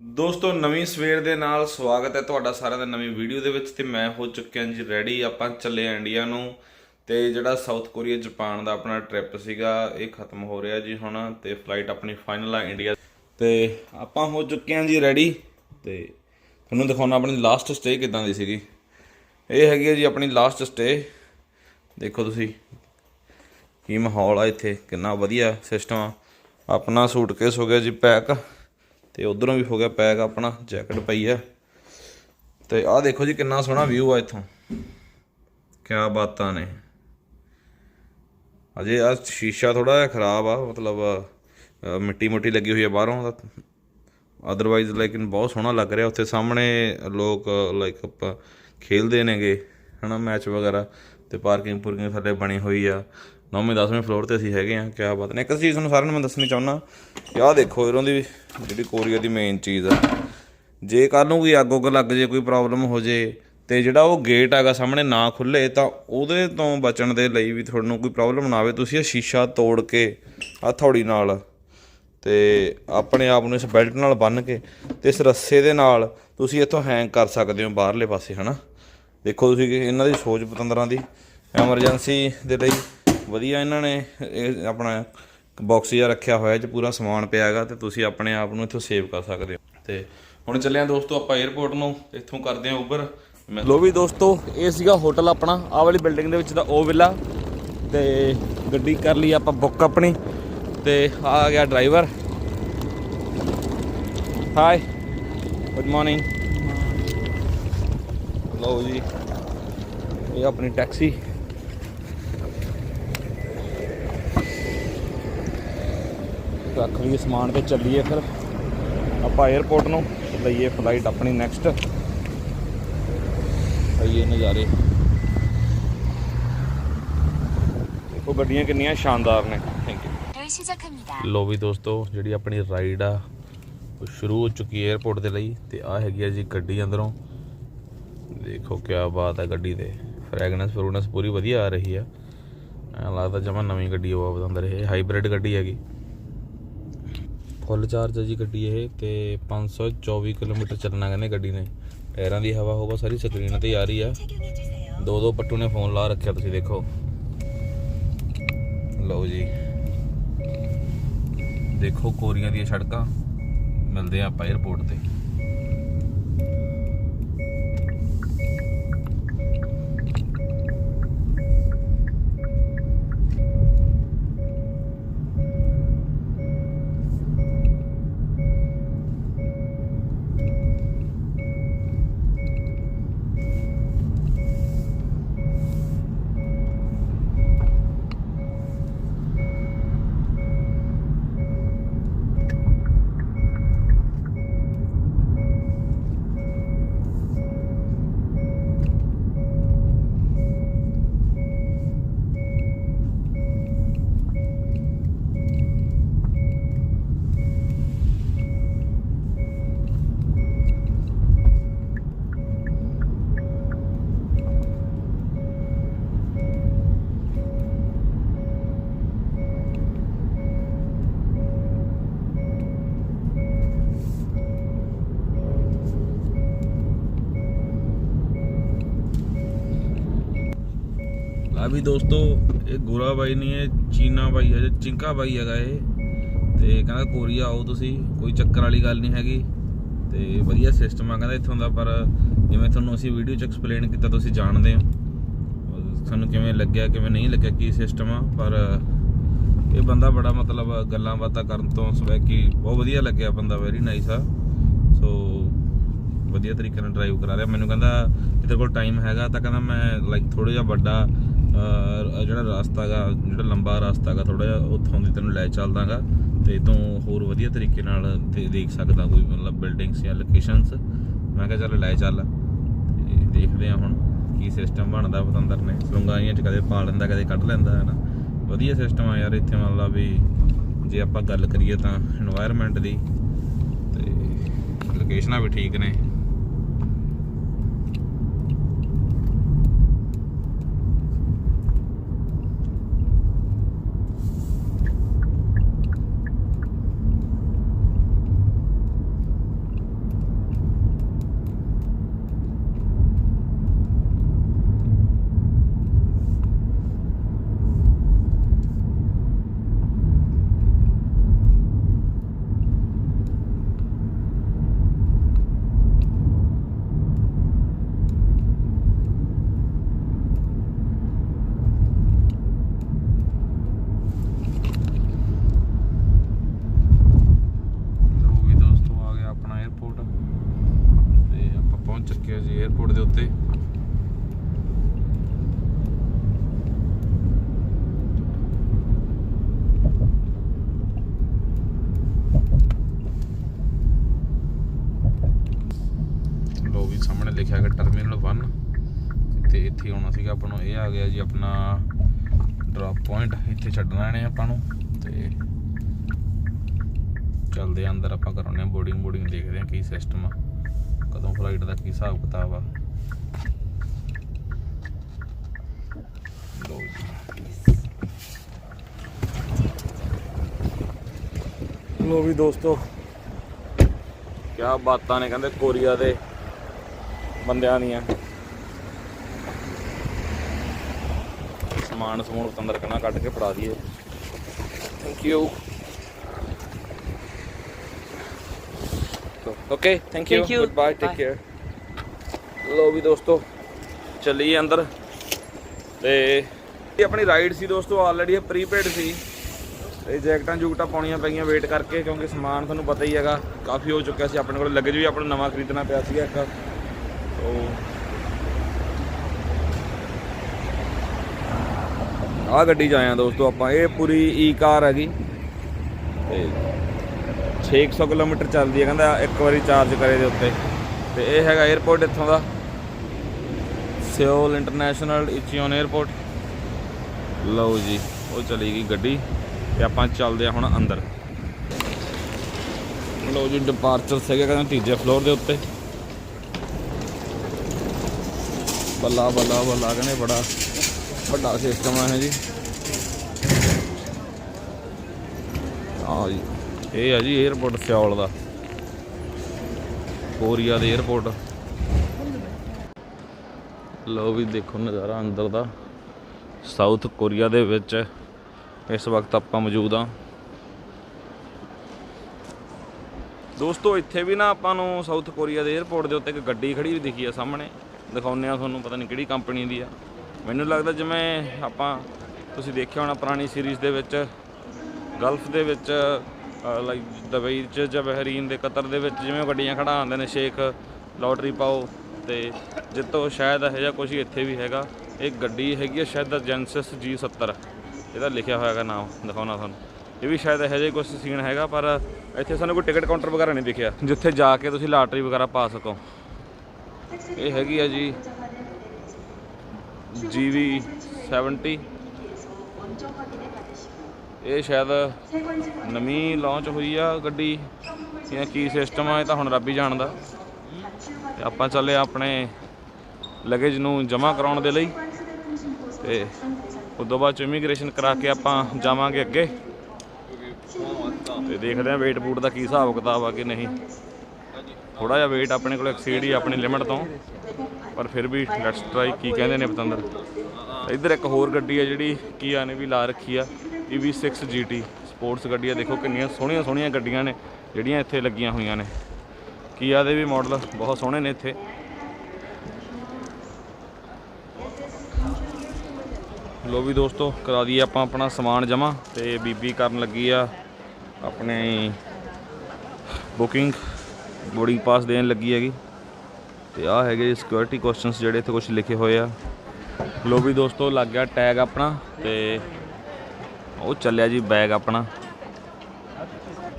ਦੋਸਤੋ, ਨਵੀਂ ਸਵੇਰ ਦੇ ਨਾਲ ਸਵਾਗਤ ਹੈ ਤੁਹਾਡਾ ਸਾਰਿਆਂ ਦਾ ਨਵੀਂ ਵੀਡੀਓ ਦੇ ਵਿੱਚ ਤੇ ਮੈਂ ਹੋ ਚੁੱਕਿਆ ਜੀ ਰੈਡੀ ਆਪਾਂ ਚੱਲੇ ਆ ਇੰਡੀਆ ਨੂੰ ਤੇ ਜਿਹੜਾ ਸਾਊਥ ਕੋਰੀਆ ਜਾਪਾਨ ਦਾ ਆਪਣਾ ਟ੍ਰਿਪ ਸੀਗਾ, ਇਹ ਖਤਮ ਹੋ ਰਿਹਾ ਜੀ ਹੁਣ ਤੇ ਫਲਾਈਟ ਆਪਣੀ ਫਾਈਨਲ ਆ ਇੰਡੀਆ ਤੇ ਆਪਾਂ ਹੋ ਚੁੱਕੇ ਹਾਂ ਜੀ ਰੈਡੀ ਤੇ ਤੁਹਾਨੂੰ ਦਿਖਾਉਣਾ ਆਪਣੀ ਲਾਸਟ ਸਟੇ ਕਿਦਾਂ ਦੀ ਸੀਗੀ। ਇਹ ਹੈਗੀ ਹੈ ਜੀ ਆਪਣੀ ਲਾਸਟ ਸਟੇ ਦੇਖੋ ਤੁਸੀਂ ਕੀ ਮਾਹੌਲ ਆ ਇੱਥੇ, ਕਿੰਨਾ ਵਧੀਆ ਸਿਸਟਮ ਆ। ਆਪਣਾ ਸੂਟਕੇਸ ਹੋ ਗਿਆ ਜੀ ਪੈਕ ਤੇ ਉਧਰੋਂ ਵੀ ਹੋ ਗਿਆ ਪੈਕ ਆਪਣਾ, ਜੈਕਟ ਪਈ ਆ। ਤੇ ਆਹ ਦੇਖੋ ਜੀ ਕਿੰਨਾ ਸੋਹਣਾ ਵਿਊ ਆ ਇੱਥੋਂ। ਕਿਆ ਬਾਤਾਂ ਨੇ। ਅਜੇ ਆ ਸ਼ੀਸ਼ਾ ਥੋੜਾ ਜਿਹਾ ਖਰਾਬ ਆ, ਮਤਲਬ ਮਿੱਟੀ ਮੋਟੀ ਲੱਗੀ ਹੋਈ ਆ ਬਾਹਰੋਂ ਦਾ ਅਦਰਵਾਈਜ਼ ਲੇਕਿਨ ਬਹੁਤ ਸੋਹਣਾ ਲੱਗ ਰਿਹਾ। ਉੱਥੇ ਸਾਹਮਣੇ ਲੋਕ ਲਾਈਕ ਆਪਾਂ ਖੇਲਦੇ ਨੇਗੇ, ਹਨਾ ਮੈਚ ਵਗੈਰਾ। ਤੇ ਪਾਰਕਿੰਗ ਪੂਰਕਿੰਗ ਥੱਲੇ ਬਣੀ ਹੋਈ ਆ। ਨੌਵੇਂ 10ਵੇਂ ਫਲੋਰ ਤੇ ਅਸੀਂ ਹੈਗੇ ਆ ਕਿਆ ਬਾਤ ਨੇ। ਇੱਕ ਚੀਜ਼ ਤੁਹਾਨੂੰ ਸਾਰਿਆਂ ਨੂੰ ਮੈਂ ਦੱਸਣੀ ਚਾਹੁੰਦਾ ਕਿ ਆਹ ਦੇਖੋ ਇਹਨਾਂ ਦੀ ਜਿਹੜੀ ਕੋਰੀਆ ਦੀ ਮੇਨ ਚੀਜ਼ ਆ। ਜੇ ਕੱਲ ਨੂੰ ਕੋਈ ਅੱਗ ਉੱਗ ਲੱਗ ਜੇ, ਕੋਈ ਪ੍ਰੋਬਲਮ ਹੋ ਜੇ, ਤੇ ਜਿਹੜਾ ਉਹ ਗੇਟ ਹੈਗਾ ਸਾਹਮਣੇ ਨਾ ਖੁੱਲੇ, ਤਾਂ ਉਹਦੇ ਤੋਂ ਬਚਣ ਦੇ ਲਈ ਵੀ ਤੁਹਾਨੂੰ ਕੋਈ ਪ੍ਰੋਬਲਮ ਨਾ ਆਵੇ। ਤੁਸੀਂ ਇਹ ਸ਼ੀਸ਼ਾ ਤੋੜ ਕੇ ਹਥੌੜੀ ਨਾਲ, ਤੇ ਆਪਣੇ ਆਪ ਨੂੰ ਇਸ ਬੈਲਟ ਨਾਲ ਬੰਨ੍ਹ ਕੇ ਤੇ ਇਸ ਰੱਸੇ ਦੇ ਨਾਲ ਤੁਸੀਂ ਇੱਥੋਂ ਹੈਂਗ ਕਰ ਸਕਦੇ ਹੋ ਬਾਹਰਲੇ ਪਾਸੇ, ਹਨਾ। ਦੇਖੋ ਤੁਸੀਂ ਕਿ ਇਹਨਾਂ ਦੀ ਸੋਚ ਪਤੰਦਰਾਂ ਦੀ ਐਮਰਜੈਂਸੀ ਦੇ ਲਈ ਵਧੀਆ ਇਹਨਾਂ ਨੇ, ਇਹ ਆਪਣਾ ਬਾਕਸ ਜਿਹਾ ਰੱਖਿਆ ਹੋਇਆ ਇਹ 'ਚ, ਪੂਰਾ ਸਮਾਨ ਪਿਆ ਹੈਗਾ ਤੇ ਤੁਸੀਂ ਆਪਣੇ ਆਪ ਨੂੰ ਇੱਥੋਂ ਸੇਵ ਕਰ ਸਕਦੇ ਹੋ। ਤੇ ਹੁਣ ਚੱਲਿਆ ਦੋਸਤੋ ਆਪਾਂ 에어ਪੋਰਟ ਨੂੰ, ਇੱਥੋਂ ਕਰਦੇ ਹਾਂ ਉਬਰ ਲੋ ਵੀ ਦੋਸਤੋ, ਇਹ ਸੀਗਾ ਹੋਟਲ ਆਪਣਾ, ਆਹ ਵਾਲੀ ਬਿਲਡਿੰਗ ਦੇ ਵਿੱਚ ਦਾ ਉਹ ਵਿਲਾ ਤੇ ਗੱਡੀ ਕਰ ਲਈ ਆਪਾਂ ਬੁੱਕ ਆਪਣੀ। ਤੇ ਆ ਗਿਆ ਡਰਾਈਵਰ ਹਾਈ ਗੁੱਡ ਮਾਰਨਿੰਗ ਲਓ ਜੀ, ਇਹ ਆਪਣੀ ਟੈਕਸੀ ਰੱਖ ਲਈਏ ਸਮਾਨ ਤੇ ਚੱਲੀਏ ਫਿਰ। ਆਪਾਂ 에어ਪੋਰਟ ਨੂੰ ਲਈਏ ਫਲਾਈਟ ਆਪਣੀ ਨੈਕਸਟ ਆਈਏ ਨਜ਼ਾਰੇ। ਦੇਖੋ ਗੱਡੀਆਂ ਕਿੰਨੀਆਂ ਸ਼ਾਨਦਾਰ ਨੇ। ਥੈਂਕ ਯੂ ਲੋ ਵੀ ਦੋਸਤੋ ਜਿਹੜੀ ਆਪਣੀ ਰਾਈਡ ਆ ਉਹ ਸ਼ੁਰੂ ਹੋ ਚੁੱਕੀ ਹੈ 에어ਪੋਰਟ ਦੇ ਲਈ ਤੇ ਆ ਹੈਗੀ ਆ ਜੀ ਗੱਡੀ ਅੰਦਰੋਂ। ਦੇਖੋ ਕੀ ਬਾਤ ਆ ਗੱਡੀ ਦੇ ਫਰੈਗਨੈਂਸ ਫਰੂਨੈਂਸ ਪੂਰੀ ਵਧੀਆ ਆ ਰਹੀ ਆ। ਲੱਗਦਾ ਜਮਾ ਨਵੀਂ ਗੱਡੀ ਉਹ ਆਪ ਅੰਦਰ ਇਹ ਹਾਈਬ੍ਰਿਡ ਗੱਡੀ ਹੈਗੀ। ਫੁੱਲ ਚਾਰਜ ਹੈ ਜੀ ਗੱਡੀ ਇਹ ਤੇ 524 ਕਿਲੋਮੀਟਰ ਚੱਲਣਾ ਕਹਿੰਦੇ ਗੱਡੀ ਨੇ। ਟਾਇਰਾਂ ਦੀ ਹਵਾ ਹੋਵਾ ਸਾਰੀ ਸਕਰੀਨ ਤੇ ਆ ਰਹੀ ਆ। ਦੋ ਦੋ ਪੱਟੂ ਨੇ ਫੋਨ ਲਾ ਰੱਖਿਆ, ਤੁਸੀਂ ਦੇਖੋ। ਲਓ ਜੀ। ਦੇਖੋ ਕੋਰੀਆਂ ਦੀਆਂ ਸੜਕਾਂ। ਮਿਲਦੇ ਆ ਆਪਾਂ 에어ਪੋਰਟ ਤੇ। ਆ ਵੀ ਦੋਸਤੋ, ਇਹ ਗੋਰਾ ਬਾਈ ਨਹੀਂ, ਇਹ ਚੀਨਾ ਬਾਈ ਹੈ ਚਿੰਕਾ ਬਾਈ ਹੈਗਾ ਇਹ। ਤੇ ਕਹਿੰਦਾ ਕੋਰੀਆ ਆਓ ਤੁਸੀਂ, ਕੋਈ ਚੱਕਰ ਵਾਲੀ ਗੱਲ ਨਹੀਂ ਹੈਗੀ। ਤੇ ਵਧੀਆ ਸਿਸਟਮ ਆ ਕਹਿੰਦਾ ਇੱਥੋਂ ਦਾ, ਪਰ ਜਿਵੇਂ ਤੁਹਾਨੂੰ ਅਸੀਂ ਵੀਡੀਓ 'ਚ ਐਕਸਪਲੇਨ ਕੀਤਾ, ਤੁਸੀਂ ਜਾਣਦੇ ਹੋ। ਤੁਹਾਨੂੰ ਕਿਵੇਂ ਲੱਗਿਆ, ਕਿਵੇਂ ਨਹੀਂ ਲੱਗਿਆ, ਕੀ ਸਿਸਟਮ ਆ। ਪਰ ਇਹ ਬੰਦਾ ਬੜਾ ਮਤਲਬ ਗੱਲਾਂ ਬਾਤਾਂ ਕਰਨ ਤੋਂ ਸਵੈ ਕਿ ਬਹੁਤ ਵਧੀਆ ਲੱਗਿਆ, ਬੰਦਾ ਵੈਰੀ ਨਾਈਸ ਆ। ਸੋ ਵਧੀਆ ਤਰੀਕੇ ਨਾਲ ਡਰਾਈਵ ਕਰਾ ਰਿਹਾ। ਮੈਨੂੰ ਕਹਿੰਦਾ ਜੇ ਤੇਰੇ ਕੋਲ ਟਾਈਮ ਹੈਗਾ ਤਾਂ ਕਹਿੰਦਾ ਮੈਂ ਲਾਈਕ ਥੋੜਾ ਜਿਹਾ ਵੱਡਾ ਜਿਹੜਾ ਰਸਤਾਗਾ ਜਿਹੜਾ ਲੰਬਾ ਰਸਤਾਗਾ ਥੋੜਾ ਜਿਹਾ ਉੱਥੋਂ ਦੀ ਤੈਨੂੰ ਲੈ ਚੱਲਦਾਗਾ ਤੇ ਤੋਂ ਹੋਰ ਵਧੀਆ ਤਰੀਕੇ ਨਾਲ ਦੇਖ ਸਕਦਾ ਕੋਈ ਮਤਲਬ ਬਿਲਡਿੰਗਸ ਜਾਂ ਲੋਕੇਸ਼ਨਸ ਮੈਂ ਕਿਹਾ ਚੱਲ ਲੈ ਚੱਲ, ਤੇ ਦੇਖਦੇ ਆ ਹੁਣ ਕੀ ਸਿਸਟਮ ਬਣਦਾ ਪਤੰਦਰ ਨੇ। ਸਲੰਗਾਈਆਂ ਚ ਕਦੇ ਪਾ ਲੈਂਦਾ, ਕਦੇ ਕੱਢ ਲੈਂਦਾ ਹੈ ਨਾ ਵਧੀਆ ਸਿਸਟਮ ਆ ਯਾਰ, ਇੱਥੇ ਮੰਨ ਲਾ ਵੀ ਜੇ ਆਪਾਂ ਗੱਲ ਕਰੀਏ ਤਾਂ এনवायरमेंट ਦੀ, ਤੇ ਲੋਕੇਸ਼ਨਾਂ ਵੀ ਠੀਕ ਨੇ। ਇੱਥੇ ਆਉਣਾ ਸੀਗਾ ਆਪਾਂ ਨੂੰ ਇਹ ਆ ਗਿਆ ਜੀ ਆਪਣਾ ਡ੍ਰੌਪ ਪੁਆਇੰਟ ਇੱਥੇ ਛੱਡਣਾ ਇਹਨੇ ਆਪਾਂ ਨੂੰ ਤੇ ਚੱਲਦੇ ਆ ਅੰਦਰ ਆਪਾਂ ਕਰਾਉਣੇ ਆ ਬੋਰਡਿੰਗ ਬੋਰਡਿੰਗ ਦੇਖਦੇ ਆ ਕੀ ਸਿਸਟਮ ਆ ਕਦੋਂ ਫਲਾਈਟ ਦਾ ਕੀ ਹਿਸਾਬ ਕਿਤਾਬ ਆ। ਜੀ। ਲੋ ਵੀ ਦੋਸਤੋ। ਕਿਆ ਬਾਤਾਂ ਨੇ ਕਹਿੰਦੇ ਕੋਰੀਆ ਦੇ ਬੰਦਿਆਂ ਦੀਆਂ। ਸਮਾਨ ਸਮੂਨ ਪਤੰਦਰ ਕਨਾ ਕੱਢ ਕੇ ਫੜਾ ਦਈਏ। Thank you okay thank you. Goodbye take. Care ਲੋ ਵੀ ਦੋਸਤੋ ਚੱਲੀਏ ਅੰਦਰ ਤੇ ਇਹ ਆਪਣੀ ਰਾਈਡ ਸੀ ਦੋਸਤੋ ਆਲਰੇਡੀ ਇਹ ਪ੍ਰੀਪੇਡ ਸੀ ਤੇ ਜੈਕਟਾਂ ਜੁਕਟਾਂ ਪਾਉਣੀਆਂ ਪਈਆਂ ਵੇਟ ਕਰਕੇ ਕਿਉਂਕਿ ਸਮਾਨ ਤੁਹਾਨੂੰ ਪਤਾ ਹੀ ਹੈਗਾ ਕਾਫੀ ਹੋ ਚੁੱਕਿਆ ਸੀ ਆਪਣੇ ਕੋਲ ਲੱਗੇਜ ਵੀ ਆਪਾਂ ਨੂੰ ਨਵਾਂ ਖਰੀਦਣਾ ਪਿਆ ਸੀਗਾ ਇੱਕ ਤੋ ਆਹ ਗੱਡੀ 'ਚ ਆਇਆ ਦੋਸਤੋ ਆਪਾਂ, ਇਹ ਪੂਰੀ ਈ ਕਾਰ ਹੈਗੀ। ਤੇ 600 ਕਿਲੋਮੀਟਰ ਚੱਲਦੀ ਹੈ, ਕਹਿੰਦਾ ਇੱਕ ਵਾਰੀ ਚਾਰਜ ਕਰੇ ਦੇ ਉੱਤੇ। ਤੇ ਇਹ ਹੈਗਾ 에어ਪੋਰਟ ਇੱਥੋਂ ਦਾ ਸਿਓਲ ਇੰਟਰਨੈਸ਼ਨਲ ਇਚਿਓਨ 에어ਪੋਰਟ ਲਓ ਜੀ, ਉਹ ਚਲੀ ਗਈ ਗੱਡੀ, ਤੇ ਆਪਾਂ ਚੱਲਦੇ ਆ ਹੁਣ ਅੰਦਰ। ਲਓ ਜੀ ਡਿਪਾਰਚਰ ਸੀਗਾ ਕਹਿੰਦਾ ਤੀਜੇ ਫਲੋਰ ਦੇ ਉੱਤੇ। ਬੱਲਾ ਬੱਲਾ ਬੱਲਾ ਕਹਿੰਦੇ ਬੜਾ। ਵੱਡਾ ਸਿਸਟਮ ਆ ਜੀ। ਆ ਜੀ। ਇਹ ਆ ਜੀ 에어ਪੋਰਟ ਸਿਆਲ ਦਾ। ਕੋਰੀਆ ਦੇ 에어ਪੋਰਟ ਲੋ ਵੀ ਦੇਖੋ ਨਜ਼ਾਰਾ ਅੰਦਰ ਦਾ। ਸਾਊਥ ਕੋਰੀਆ ਦੇ ਵਿੱਚ ਇਸ ਵਕਤ ਆਪਾਂ ਮੌਜੂਦ ਆ। ਦੋਸਤੋ, ਇੱਥੇ ਵੀ ਨਾ ਆਪਾਂ ਨੂੰ ਸਾਊਥ ਕੋਰੀਆ ਦੇ 에어ਪੋਰਟ ਦੇ ਉੱਤੇ ਇੱਕ ਗੱਡੀ ਖੜੀ ਵੀ ਦਿਖੀ ਆ ਸਾਹਮਣੇ। ਦਿਖਾਉਂਦੇ ਆ ਤੁਹਾਨੂੰ, ਪਤਾ ਨਹੀਂ ਕਿਹੜੀ ਕੰਪਨੀ ਦੀ ਆ। ਮੈਨੂੰ ਲੱਗਦਾ ਜਿਵੇਂ ਆਪਾਂ ਤੁਸੀਂ ਦੇਖਿਆ ਹੋਣਾ ਪੁਰਾਣੀ ਸੀਰੀਜ਼ ਦੇ ਵਿੱਚ, ਗਲਫ ਦੇ ਵਿੱਚ ਲਾਈਕ ਦੁਬਈ ਚ ਜਾਂ ਬਹਿਰੀਨ ਦੇ ਕਤਰ ਦੇ ਵਿੱਚ ਜਿਵੇਂ ਉਹ ਗੱਡੀਆਂ ਖੜਾਉਂਦੇ ਨੇ, ਸ਼ੇਖ ਲੋਟਰੀ ਪਾਓ ਤੇ ਜਿੱਤੋ, ਸ਼ਾਇਦ ਇਹੋ ਜਿਹਾ ਕੁਝ ਇੱਥੇ ਵੀ ਹੈਗਾ। ਇਹ ਗੱਡੀ ਹੈਗੀ ਹੈ ਸ਼ਾਇਦ ਜੈਨਸਿਸ G70 ਇਹਦਾ ਲਿਖਿਆ ਹੋਇਆ ਹੈਗਾ ਨਾਮ, ਦਿਖਾਉਣਾ ਤੁਹਾਨੂੰ। ਇਹ ਵੀ ਸ਼ਾਇਦ ਇਹੋ ਜਿਹਾ ਕੁਝ ਸੀਨ ਹੈਗਾ, ਪਰ ਇੱਥੇ ਸਾਨੂੰ ਕੋਈ ਟਿਕਟ ਕਾਊਂਟਰ ਵਗੈਰਾ ਨਹੀਂ ਦਿਖਿਆ, ਜਿੱਥੇ ਜਾ ਕੇ ਤੁਸੀਂ ਲਾਟਰੀ ਵਗੈਰਾ ਪਾ ਸਕੋ। ਇਹ ਹੈਗੀ ਆ ਜੀ GV 70 ਇਹ ਸ਼ਾਇਦ ਨਵੀਂ ਲਾਂਚ ਹੋਈ ਆ ਗੱਡੀ। ਜਾਂ ਕੀ ਸਿਸਟਮ ਆ, ਇਹ ਤਾਂ ਹੁਣ ਰੱਬ ਹੀ ਜਾਣਦਾ। ਤੇ ਆਪਾਂ ਚੱਲੇ ਆਪਣੇ ਲਗੇਜ ਨੂੰ ਜਮ੍ਹਾਂ ਕਰਾਉਣ ਦੇ ਲਈ। ਤੇ ਉਸ ਤੋਂ ਬਾਅਦ ਚ ਇਮੀਗ੍ਰੇਸ਼ਨ ਕਰਾ ਕੇ ਆਪਾਂ ਜਾਵਾਂਗੇ ਅੱਗੇ। ਤੇ ਦੇਖਦੇ ਆ ਵੇਟ ਬੂਟ ਦਾ ਕੀ ਹਿਸਾਬ ਕਿਤਾਬ ਆ ਕਿ ਨਹੀਂ। ਥੋੜਾ ਜਿਹਾ ਵੇਟ ਆਪਣੇ ਕੋਲ ਐਕਸੀਡ ਹੀ ਆਪਣੀ ਲਿਮਟ ਤੋਂ। ਪਰ ਫਿਰ ਵੀ ਲੈਟਸ ਟਰਾਈ ਕੀ ਕਹਿੰਦੇ ਨੇ ਪਤੰਦਰ? ਇੱਧਰ ਇੱਕ ਹੋਰ ਗੱਡੀ ਆ ਜਿਹੜੀ ਕੀਆ ਨੇ ਵੀ ਲਾ ਰੱਖੀ ਆ EV6 GT ਸਪੋਰਟਸ ਗੱਡੀ ਆ ਦੇਖੋ ਕਿੰਨੀਆਂ ਸੋਹਣੀਆਂ ਸੋਹਣੀਆਂ ਗੱਡੀਆਂ ਨੇ, ਜਿਹੜੀਆਂ ਇੱਥੇ ਲੱਗੀਆਂ ਹੋਈਆਂ ਨੇ। ਕੀਆ ਦੇ ਵੀ ਮਾਡਲ ਬਹੁਤ ਸੋਹਣੇ ਨੇ ਇੱਥੇ। ਲੋ ਵੀ ਦੋਸਤੋ, ਕਰਾ ਦਈਏ ਆਪਾਂ ਆਪਣਾ ਸਮਾਨ ਜਮਾ ਤੇ ਬੀਬੀ ਕਰਨ ਲੱਗੀ ਆ ਆਪਣੇ ਬੁਕਿੰਗ ਬੋਰਡਿੰਗ ਪਾਸ ਦੇਣ ਲੱਗੀ ਹੈਗੀ। ਤੇ ਆ ਹੈਗੇ ਸਿਕਿਉਰਿਟੀ ਕੁਐਸਚਨਸ ਜਿਹੜੇ ਇੱਥੇ ਕੁਝ ਲਿਖੇ ਹੋਏ ਆ। ਲੋ ਵੀ ਦੋਸਤੋ, ਲੱਗ ਗਿਆ ਟੈਗ ਆਪਣਾ ਤੇ ਉਹ ਚੱਲਿਆ ਜੀ ਬੈਗ ਆਪਣਾ।